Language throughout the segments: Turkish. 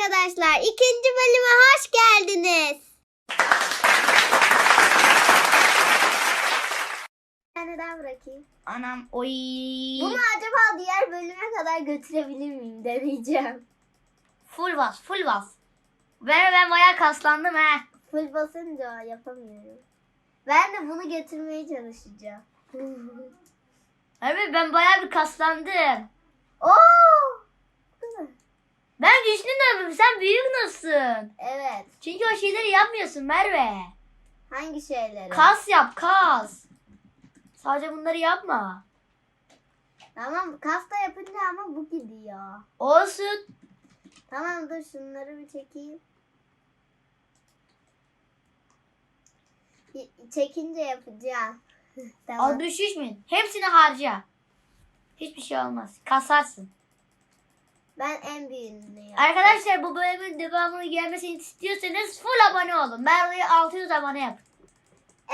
arkadaşlar. İkinci bölüme hoş geldiniz. Bir tane daha bırakayım. Anam oy. Bunu acaba diğer bölüme kadar götürebilir miyim deneyeceğim. Full bas full bas. Ben, ben bayağı kaslandım he. Full basınca yapamıyorum. Ben de bunu götürmeye çalışacağım. Evet ben bayağı bir kaslandım. Oo! Ben güçlü nasılım sen büyük nasılsın? Evet. Çünkü o şeyleri yapmıyorsun Merve. Hangi şeyleri? Kas yap kas. Sadece bunları yapma. Tamam kasta yapınca ama bu gidiyor. Olsun. Tamam dur şunları bir çekeyim. Çekince yapacağım. tamam. 63 bin. Hepsini harca. Hiçbir şey olmaz. Kasarsın. Ben en büyüğünü yaptım. Arkadaşlar bu bölümün devamını gelmesini istiyorsanız full abone olun. Merve'yi 600 abone yap.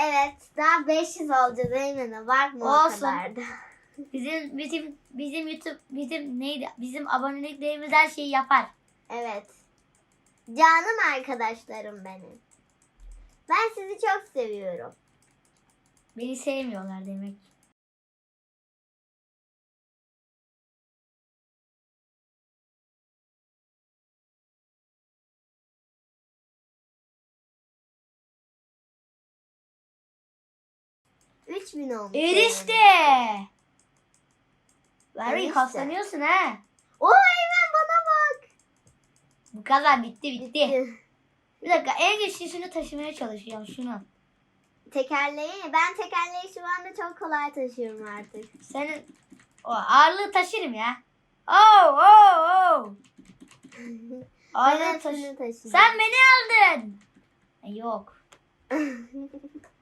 Evet daha 500 olacağız Eymen'e bakma Olsun. o kadar da. Bizim, bizim, bizim YouTube, bizim neydi? Bizim aboneliklerimiz her şeyi yapar. Evet. Canım arkadaşlarım benim. Ben sizi çok seviyorum. Beni sevmiyorlar demek ki. 3000 olmuş. Erişte. Yani. Very kaslanıyorsun ha. Oo Eymen bana bak. Bu kadar bitti bitti. Bir dakika en güçlüsünü taşımaya çalışacağım şunu. Tekerleği ben tekerleği şu anda çok kolay taşıyorum artık. Senin o ağırlığı taşırım ya. Oh oh oh. ağırlığı taşı. Sen beni aldın. Yok.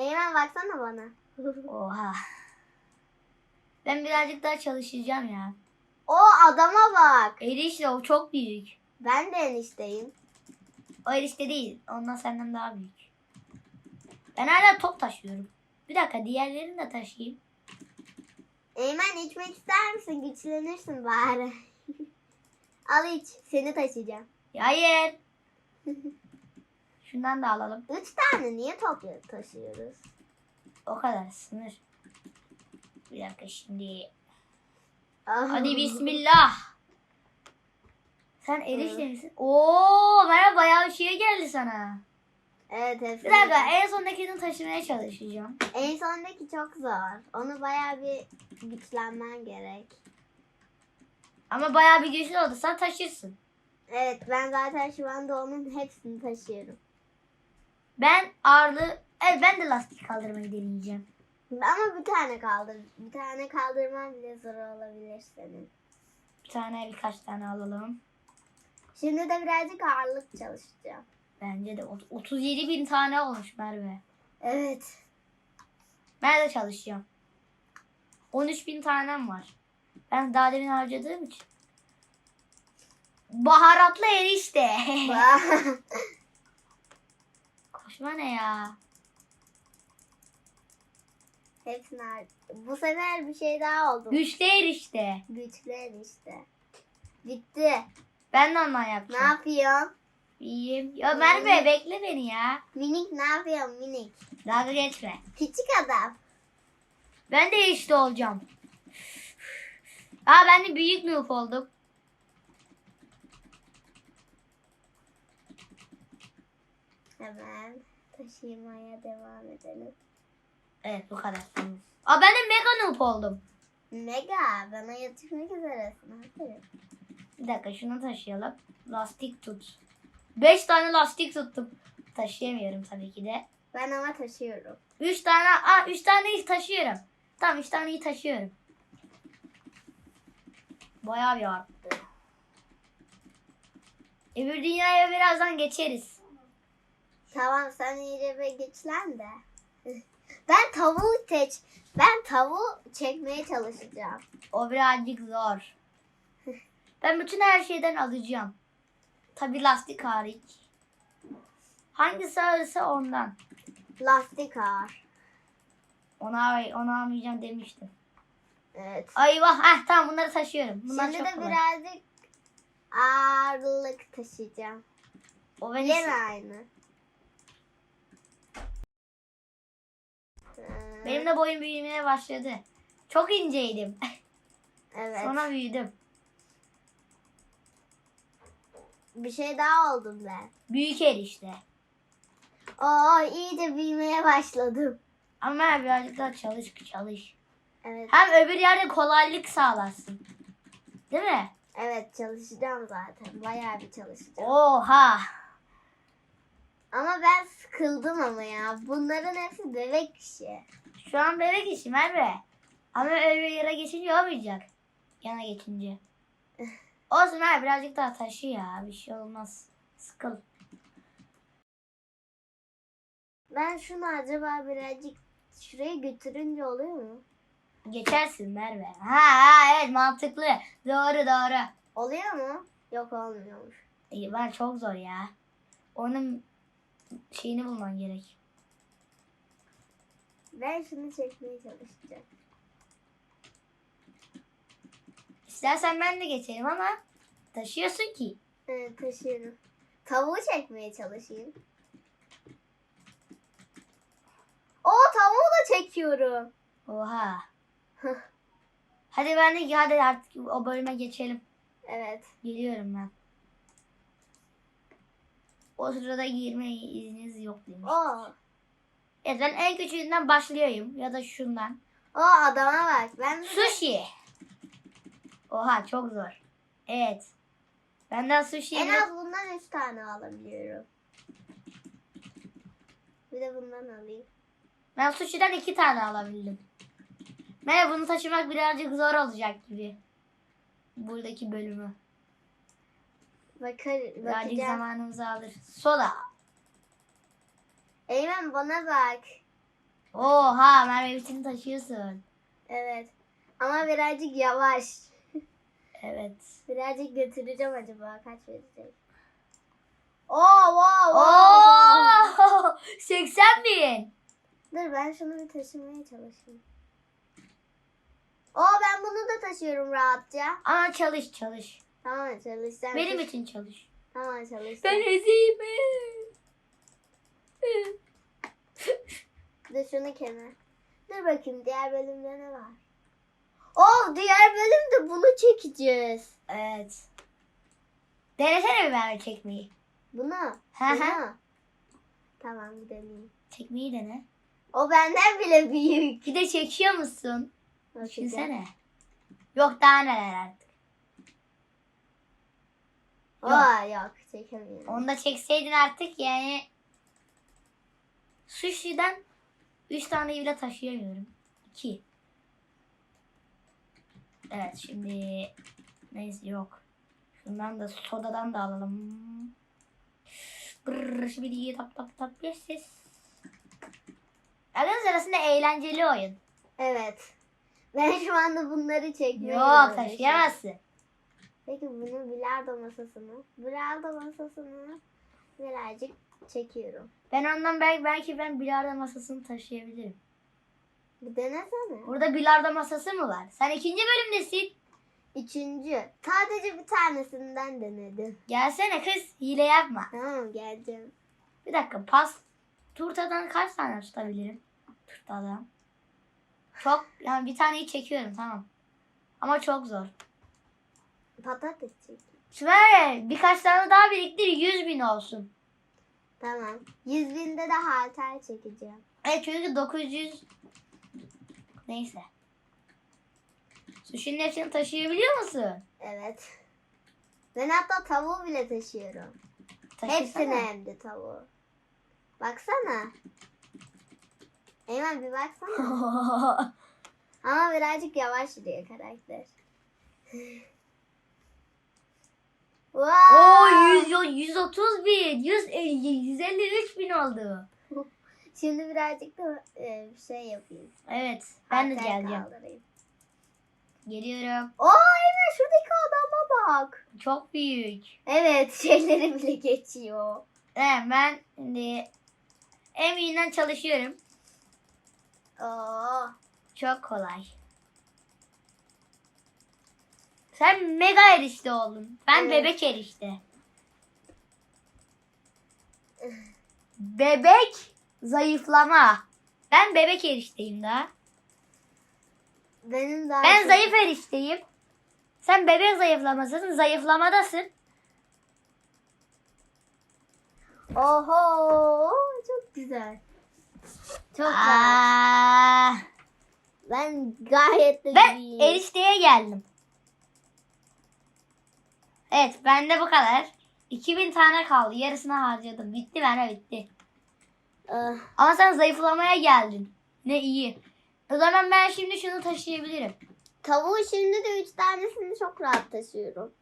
Eymen baksana bana. Oha. Ben birazcık daha çalışacağım ya. o adama bak. Erişte o çok büyük. Ben de enişteyim. O erişte değil. Ondan senden daha büyük. Ben hala top taşıyorum. Bir dakika diğerlerini de taşıyayım. Eymen içmek ister misin? Güçlenirsin bari. Al iç. Seni taşıyacağım. Hayır. Şundan da alalım. Üç tane niye topla taşıyoruz? O kadar sınır. Bir dakika şimdi. Ah. Hadi bismillah. Sen erişte misin? Oo, merhaba bayağı bir şey geldi sana. Evet hepsini. Bir dakika en sondakini taşımaya çalışacağım. En sondaki çok zor. Onu bayağı bir güçlenmen gerek. Ama bayağı bir güçlü oldu. Sen taşırsın. Evet ben zaten şu anda onun hepsini taşıyorum. Ben ağırlığı... Evet ben de lastik kaldırmayı deneyeceğim. Ama bir tane kaldır. Bir tane kaldırman bile zor olabilir senin. Bir tane birkaç tane alalım. Şimdi de birazcık ağırlık çalışacağım. Bence de ot- 37 bin tane olmuş Merve. Evet. Ben de çalışacağım. 13 bin tanem var. Ben daha demin harcadığım için. Baharatlı erişte. Koşma ne ya? Hepsini har- Bu sefer bir şey daha oldu. Güçlü erişte. Güçler işte. Bitti. Ben de ondan Ne yapacağım. yapıyorsun? İyiyim. Ya Merve bekle beni ya. Minik ne yapıyorsun minik? Dalga geçme. Küçük adam. Ben de erişte olacağım. Aa ben de büyük noob oldum. Hemen taşımaya devam edelim. Evet bu kadar. Aa ben de mega noob oldum. Mega bana yetişmek üzeresin. Aferin. Bir dakika şunu taşıyalım. Lastik tut. 5 tane lastik tuttum. Taşıyamıyorum tabii ki de. Ben ama taşıyorum. 3 tane, aa 3 taneyi taşıyorum. Tamam 3 taneyi taşıyorum. Bayağı bir arttı. Öbür dünyaya birazdan geçeriz. Tamam sen bir güçlen de. Ben tavuğu teç. Ben tavuğu çekmeye çalışacağım. O birazcık zor. Ben bütün her şeyden alacağım. Tabii lastik hariç. Hangisi ağırsa ondan. Lastik ağır. Ona, onu almayacağım demiştim. Evet. Ay vah. Ah, tamam bunları taşıyorum. Bunlar Şimdi çok de kolay. birazcık ağırlık taşıyacağım. O beni Yine aynı. Benim de boyum büyümeye başladı. Çok inceydim. evet. Sonra büyüdüm. Bir şey daha oldum ben. Büyük el işte. Oo iyice büyümeye başladım. Ama birazcık daha çalış çalış. Evet. Hem öbür yerde kolaylık sağlarsın. Değil mi? Evet çalışacağım zaten. Bayağı bir çalışacağım. Oha. Ama ben sıkıldım ama ya. Bunların hepsi bebek işi. Şu an bebek işi Merve. Ama öbür yere geçince olmayacak. Yana geçince. Olsun Merve birazcık daha taşı ya. Bir şey olmaz. Sıkıl. Ben şunu acaba birazcık şuraya götürünce oluyor mu? Geçersin Merve. Ha, ha evet mantıklı. Doğru doğru. Oluyor mu? Yok olmuyormuş. İyi, ben çok zor ya. Onun şeyini bulman gerek. Ben şunu çekmeye çalışacağım. İstersen ben de geçerim ama taşıyorsun ki. Evet taşıyorum. Tavuğu çekmeye çalışayım. O tavuğu da çekiyorum. Oha. Hadi ben de hadi artık o bölüme geçelim. evet. Geliyorum ben. O sırada girme izniniz yok demiş. O. Evet ben en küçüğünden başlıyorum ya da şundan. O adama bak. Ben de Sushi. Oha çok zor. Evet. Benden sushi en az bundan 3 tane alabiliyorum. Bir de bundan alayım. Ben sushi'den iki tane alabildim. Merhaba bunu taşımak birazcık zor olacak gibi. Buradaki bölümü. Bakar, Birazcık bakacağım. zamanımızı alır. Soda. Eymen bana bak. Oha Merve bütün taşıyorsun. Evet. Ama birazcık yavaş. Evet. Birazcık götüreceğim acaba kaç verecek? Oo, wow, wow. Oo! 80 bin. Dur ben şunu bir taşımaya çalışayım. Oo ben bunu da taşıyorum rahatça. Ama çalış çalış. Tamam çalış sen. Benim taşı- için çalış. Tamam çalış. Ben sen. Dur şunu kenar. Dur bakayım diğer bölümde ne var? Oo diğer bölümde bunu çekeceğiz. Evet. Denesene bir Merve çekmeyi. Bunu. Hı hı. Bunu. Tamam deneyeyim. Çekmeyi dene. O benden bile büyük. Bir de çekiyor musun? Bakacağım. Düşünsene. Yok daha neler artık. Oo yok çekemiyorum. Onu da çekseydin artık yani sushi'den 3 tane bile taşıyamıyorum. 2. Evet şimdi neyse yok. Şundan da sodadan da alalım. Brrr, şimdi tap tap tap yes yes. Arkadaşlar arasında eğlenceli oyun. Evet. Ben şu anda bunları çekmeye Yok taşıyamazsın. Peki bunu bilardo masasını, bilardo masasını birazcık çekiyorum. Ben ondan belki, belki ben bilardo masasını taşıyabilirim. Bir denesene. Burada bilardo masası mı var? Sen ikinci bölümdesin. Üçüncü. Sadece bir tanesinden denedim. Gelsene kız hile yapma. Tamam geleceğim. Bir dakika pas. Turtadan kaç tane tutabilirim? Turtadan. Çok yani bir taneyi çekiyorum tamam. Ama çok zor. Patates çek. Sümer birkaç tane daha biriktir 100 bin olsun. Tamam. Yüz binde de halter çekeceğim. Evet çünkü 900 neyse. Sushi'nin hepsini taşıyabiliyor musun? Evet. Ben hatta tavuğu bile taşıyorum. Taşısana. Hepsini hem de tavuğu. Baksana. Eymen bir baksana. Ama birazcık yavaş yürüyor karakter. wow. Oo 100, 130 bin, 150, 153 bin oldu. Şimdi birazcık da e, bir şey yapayım. Evet ben de Halter geleceğim. kaldırayım. Geliyorum. Oo Eymen şuradaki adama bak. Çok büyük. Evet şeyleri bile geçiyor. Evet ben şimdi en büyüğünden çalışıyorum. Oo. Çok kolay. Sen mega erişte oldun. Ben Evet. bebek erişte. Bebek zayıflama. Ben bebek erişteyim daha. Benim daha Ben çok- zayıf erişteyim. Sen bebek zayıflamasın. Zayıflamadasın. Oho çok güzel. Çok güzel. Aa, Ben gayet de ben erişteye geldim. Evet bende bu kadar. 2000 tane kaldı. Yarısını harcadım. Bitti bende bitti. Ah, Ama sen zayıflamaya geldin. Ne iyi. O zaman ben şimdi şunu taşıyabilirim. tavuğu şimdi de üç tanesini çok rahat taşıyorum.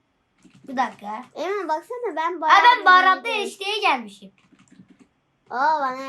Bir dakika. Eymen baksana ben Aa, bayağı ben baharatlı erişteye gelmişim. Aa bana